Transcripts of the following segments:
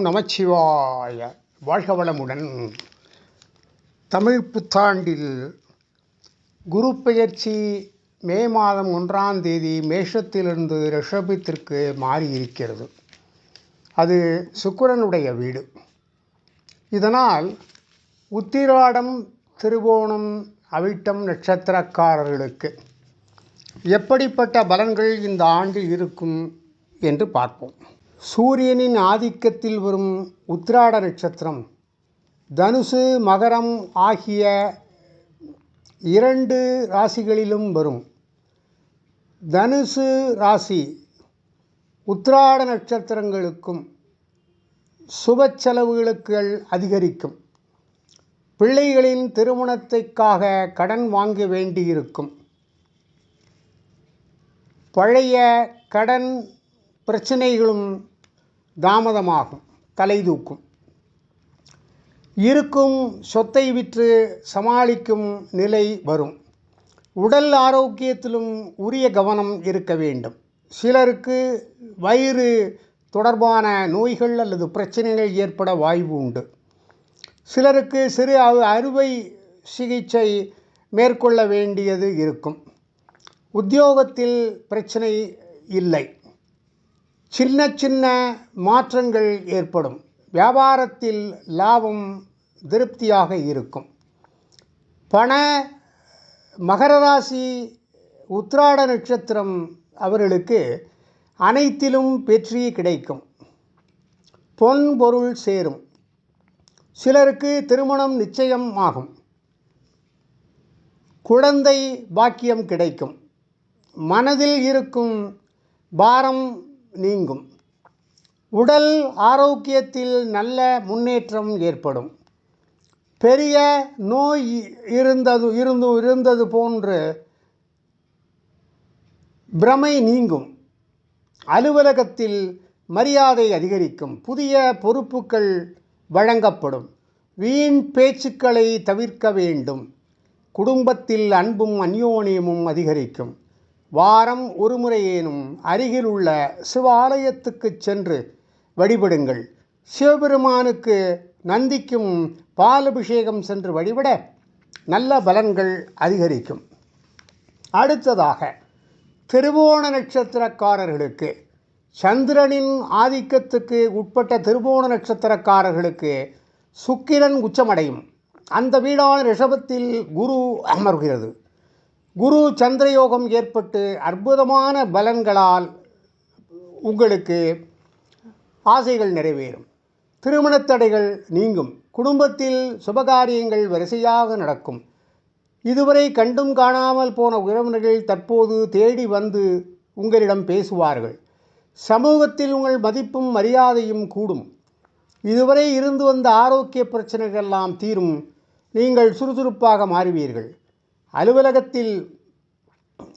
ஓம் நமச்சிவாய வாழ்க வளமுடன். தமிழ் புத்தாண்டில் குரு பெயர்ச்சி மே மாதம் ஒன்றாம் தேதி மேஷத்திலிருந்து ரிஷபத்திற்கு மாறி இருக்கிறது அது சுக்கரனுடைய வீடு. இதனால் உத்திராடம் திருவோணம் அவிட்டம் நட்சத்திரக்காரர்களுக்கு எப்படிப்பட்ட பலன்கள் இந்த ஆண்டில் இருக்கும் என்று பார்ப்போம். சூரியனின் ஆதிக்கத்தில் வரும் உத்திராட நட்சத்திரம் தனுசு மகரம் ஆகிய இரண்டு ராசிகளிலும் வரும். தனுசு ராசி உத்திராட நட்சத்திரங்களுக்கும் சுப செலவுகளுக்குகள் அதிகரிக்கும். பிள்ளைகளின் திருமணத்திற்காக கடன் வாங்க வேண்டியிருக்கும். பழைய கடன் பிரச்சனைகளும் தாமதமாகும் தலைதூக்கும். இருக்கும் சொத்தை விற்று சமாளிக்கும் நிலை வரும். உடல் ஆரோக்கியத்திலும் உரிய கவனம் இருக்க வேண்டும். சிலருக்கு வயிறு தொடர்பான நோய்கள் அல்லது பிரச்சனைகள் ஏற்பட வாய்ப்பு உண்டு. சிலருக்கு சிறு அறுவை சிகிச்சை மேற்கொள்ள வேண்டியது இருக்கும். உத்தியோகத்தில் பிரச்சனை இல்லை. சின்ன சின்ன மாற்றங்கள் ஏற்படும். வியாபாரத்தில் லாபம் திருப்தியாக இருக்கும். பண மகர ராசி உத்ராட நட்சத்திரம் அவர்களுக்கு அனைத்திலும் வெற்றி கிடைக்கும். பொன் பொருள் சேரும். சிலருக்கு திருமணம் நிச்சயம் ஆகும். குழந்தை பாக்கியம் கிடைக்கும். மனதில் இருக்கும் பாரம் நீங்கும். உடல் ஆரோக்கியத்தில் நல்ல முன்னேற்றம் ஏற்படும். பெரிய நோய் இருந்தது இருந்து இருந்தது போன்று பிரமை நீங்கும். அலுவலகத்தில் மரியாதை அதிகரிக்கும். புதிய பொறுப்புகள் வழங்கப்படும். வீண் பேச்சுக்களை தவிர்க்க வேண்டும். குடும்பத்தில் அன்பும் அந்யோனியமும் அதிகரிக்கும். வாரம் ஒரு முறையேனும் அருகிலுள்ள சிவாலயத்துக்குச் சென்று வழிபடுங்கள். சிவபெருமானுக்கு நந்திக்கும் பாலபிஷேகம் சென்று வழிபட நல்ல பலன்கள் அதிகரிக்கும். அடுத்ததாக திருவோண நட்சத்திரக்காரர்களுக்கு சந்திரனின் ஆதிக்கத்துக்கு உட்பட்ட திருவோண நட்சத்திரக்காரர்களுக்கு சுக்கிரன் உச்சமடையும். அந்த வீடான ரிஷபத்தில் குரு அமர்கிறது. குரு சந்திரயோகம் ஏற்பட்டு அற்புதமான பலன்களால் உங்களுக்கு ஆசைகள் நிறைவேறும். திருமணத் தடைகள் நீங்கும். குடும்பத்தில் சுபகாரியங்கள் வரிசையாக நடக்கும். இதுவரை கண்டும் காணாமல் போன உறவினர்கள் தற்போது தேடி வந்து உங்களிடம் பேசுவார்கள். சமூகத்தில் உங்கள் மதிப்பும் மரியாதையும் கூடும். இதுவரை இருந்து வந்த ஆரோக்கிய பிரச்சனைகள் எல்லாம் தீரும். நீங்கள் சுறுசுறுப்பாக மாறுவீர்கள். அலுவலகத்தில்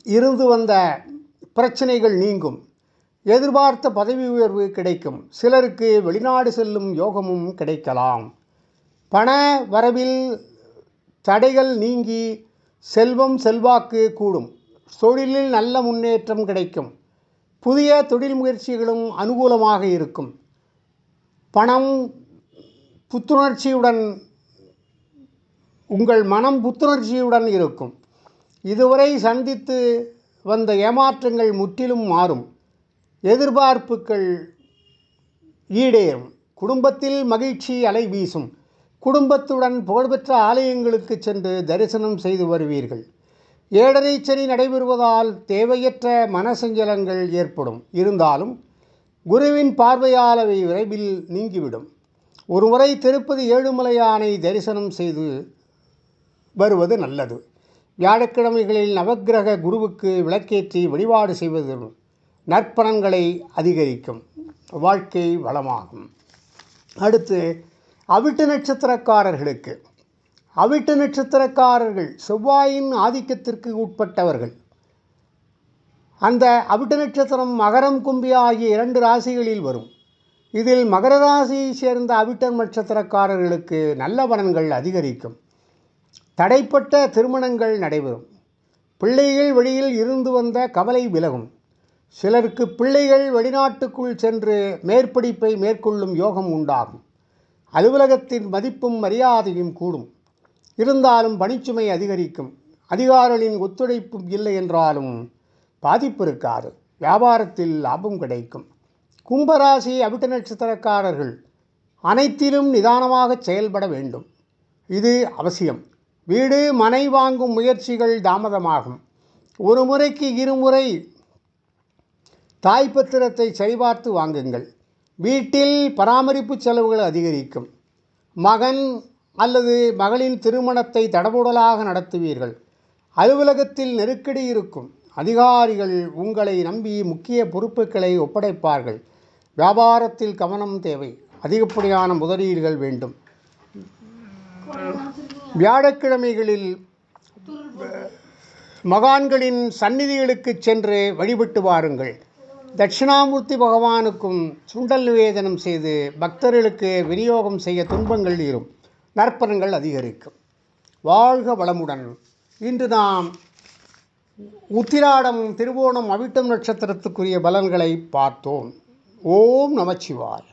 இருந்து வந்த பிரச்சனைகள் நீங்கும். எதிர்பார்த்த பதவி உயர்வு கிடைக்கும். சிலருக்கு வெளிநாடு செல்லும் யோகமும் கிடைக்கலாம். பண வரவில் தடைகள் நீங்கி செல்வம் செல்வாக்கு கூடும். தொழிலில் நல்ல முன்னேற்றம் கிடைக்கும். புதிய தொழில் முயற்சிகளும் அனுகூலமாக இருக்கும். பணம் புத்துணர்ச்சியுடன் உங்கள் மனம் புத்துணர்ச்சியுடன் இருக்கும். இதுவரை சந்தித்து வந்த ஏமாற்றங்கள் முற்றிலும் மாறும். எதிர்பார்ப்புகள் ஈடேறும். குடும்பத்தில் மகிழ்ச்சி அலை வீசும். குடும்பத்துடன் புகழ்பெற்ற ஆலயங்களுக்கு சென்று தரிசனம் செய்து வருவீர்கள். ஏழரை சனி நடைபெறுவதால் தேவையற்ற மனசஞ்சலங்கள் ஏற்படும். இருந்தாலும் குருவின் பார்வையால் அவை விரைவில் நீங்கிவிடும். ஒருமுறை திருப்பதி ஏழுமலையானை தரிசனம் செய்து வருவது நல்லது. வியாழக்கிழமைகளில் நவக்கிரக குருவுக்கு விளக்கேற்றி வழிபாடு செய்வது நற்பணங்களை அதிகரிக்கும். வாழ்க்கை வளமாகும். அடுத்து அவிட்டு நட்சத்திரக்காரர்களுக்கு. அவிட்டு நட்சத்திரக்காரர்கள் செவ்வாயின் ஆதிக்கத்திற்கு உட்பட்டவர்கள். அந்த அவிட்ட நட்சத்திரம் மகரம் கும்பி ஆகிய இரண்டு ராசிகளில் வரும். இதில் மகர ராசியை சேர்ந்த அவிட்ட நட்சத்திரக்காரர்களுக்கு நல்ல பலன்கள் அதிகரிக்கும். தடைப்பட்ட திருமணங்கள் நடைபெறும். பிள்ளைகள் வழியில் இருந்து வந்த கவலை விலகும். சிலருக்கு பிள்ளைகள் வெளிநாட்டுக்குள் சென்று மேற்படிப்பை மேற்கொள்ளும் யோகம் உண்டாகும். அலுவலகத்தின் மதிப்பும் மரியாதையும் கூடும். இருந்தாலும் பணிச்சுமை அதிகரிக்கும். அதிகாரிகளின் ஒத்துழைப்பும் இல்லை என்றாலும் பாதிப்பு இருக்காது. வியாபாரத்தில் லாபம் கிடைக்கும். கும்பராசி அவிட்ட நட்சத்திரக்காரர்கள் அனைத்திலும் நிதானமாக செயல்பட வேண்டும். இது அவசியம். வீடு மனை வாங்கும் முயற்சிகள் தாமதமாகும். ஒரு முறைக்கு இருமுறை தாய்ப்பத்திரத்தை சரிபார்த்து வாங்குங்கள். வீட்டில் பராமரிப்பு செலவுகள் அதிகரிக்கும். மகன் அல்லது மகளின் திருமணத்தை தடபுடலாக நடத்துவீர்கள். அலுவலகத்தில் நெருக்கடி இருக்கும். அதிகாரிகள் உங்களை நம்பி முக்கிய பொறுப்புகளை ஒப்படைப்பார்கள். வியாபாரத்தில் கவனம் தேவை. அதிகப்படியான முதலீடுகள் வேண்டும். வியாழக்கிழமைகளில் மகான்களின் சந்நிதிகளுக்கு சென்று வழிபட்டு வாருங்கள். தட்சிணாமூர்த்தி பகவானுக்கும் சுண்டல் நிவேதனம் செய்து பக்தர்களுக்கு விநியோகம் செய்ய துன்பங்கள் தீரும். நற்பலன்கள் அதிகரிக்கும். வாழ்க வளமுடன். இன்று நாம் உத்திராடம் திருவோணம் அவிட்டம் நட்சத்திரத்துக்குரிய பலன்களை பார்த்தோம். ஓம் நமச்சிவாய்.